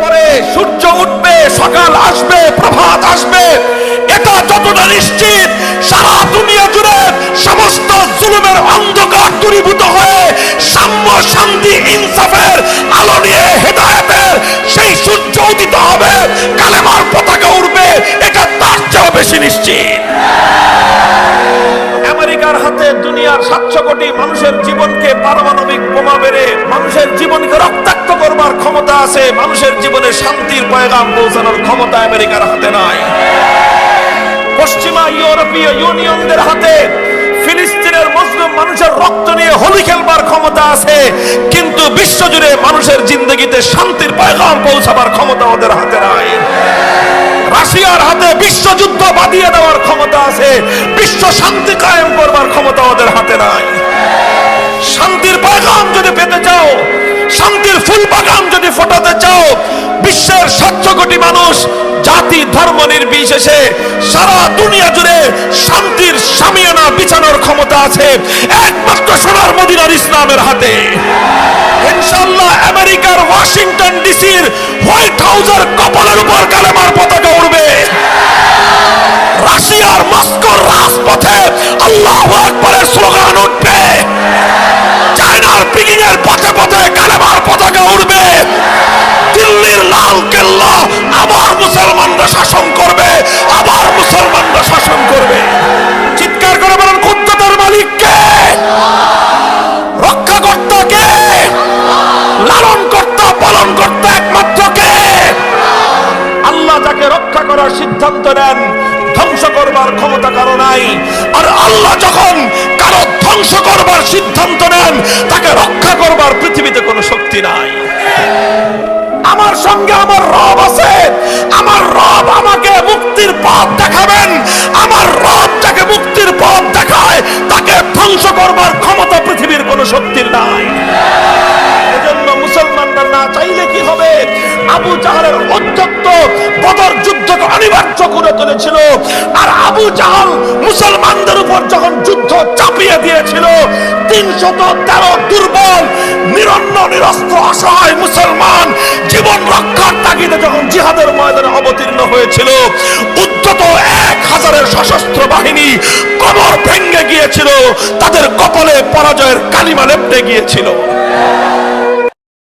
পরে সূর্য উঠবে, সকাল আসবে, প্রভাত আসবে। এটা যতটা নিশ্চিত, সারা দুনিয়া জুড়ে সমস্ত জুলুমের অন্ধকার দূরীভূত হয়ে সাম্য শান্তি ইনসাফের আলো নিয়ে হেদায়েতের সেই সূর্য উদিত হবে, কালেমার পতাকা উঠবে এটা তার চেয়েও বেশি নিশ্চিত। হাতে দুনিয়ার সাতশো কোটি মানুষের জীবনকে পারমাণবিক বোমা মেরে মানুষের জীবনকে রক্তাক্ত করবার ক্ষমতা আছে, মানুষের জীবনে শান্তির পয়গাম পৌঁছানোর ক্ষমতা আমেরিকার হাতে নাই। পশ্চিমা ইউরোপীয় ইউনিয়নদের হাতে ফিলিস্তিনের মুসলিম মানুষের রক্ত নিয়ে হোলি খেলবার ক্ষমতা আছে, কিন্তু বিশ্বজুড়ে মানুষের জিন্দগিতে শান্তির পয়গাম পৌঁছাবার ক্ষমতা ওদের হাতে নাই। রাশিয়ার হাতে বিশ্বযুদ্ধ বাদিয়ে দেওয়ার ক্ষমতা আছে সাতশো কোটি মানুষ জাতি, ধর্ম নির্বিশেষে সারা দুনিয়া জুড়ে শান্তির সামিয়ানা বিছানোর ক্ষমতা আছে। একমাত্র সোনার মদিনার ইসলামের হাতে। ইনশাল্লাহ আমেরিকার ওয়াশিংটন ডিসির হোয়াইট হাউসের কপালের উপর কালেমার পতাকা উড়বে। রাশিয়ার মস্কোর রাজপথে আল্লাহ আকবরের রক্ষা করার সিদ্ধান্ত নেন, ধ্বংস করবার ক্ষমতা কারও নাই। আর আল্লাহ যখন কারও ধ্বংস করবার সিদ্ধান্ত নেন, তাকে রক্ষা করবার পৃথিবীতে কোনো শক্তি নাই। আমার সঙ্গে আমার রব আছে। অনিবার্য করে তুলেছিল। আর আবু জাহাল মুসলমানদের উপর যখন যুদ্ধ চাপিয়ে দিয়েছিল, তিনশত তেরো দুর্বল, নিরন্ন, নিরস্ত্র, অসহায় মুসলমান জীবন রক্ষার তাগিদে যখন জিহাদের ময়দানে অবতীর্ণ হয়েছিল উদ্যত এক হাজারের সশস্ত্র বাহিনী কবর ভেঙ্গে গিয়েছিল। তাদের কপালে পরাজয়ের কালিমা লেপটে গিয়েছিল।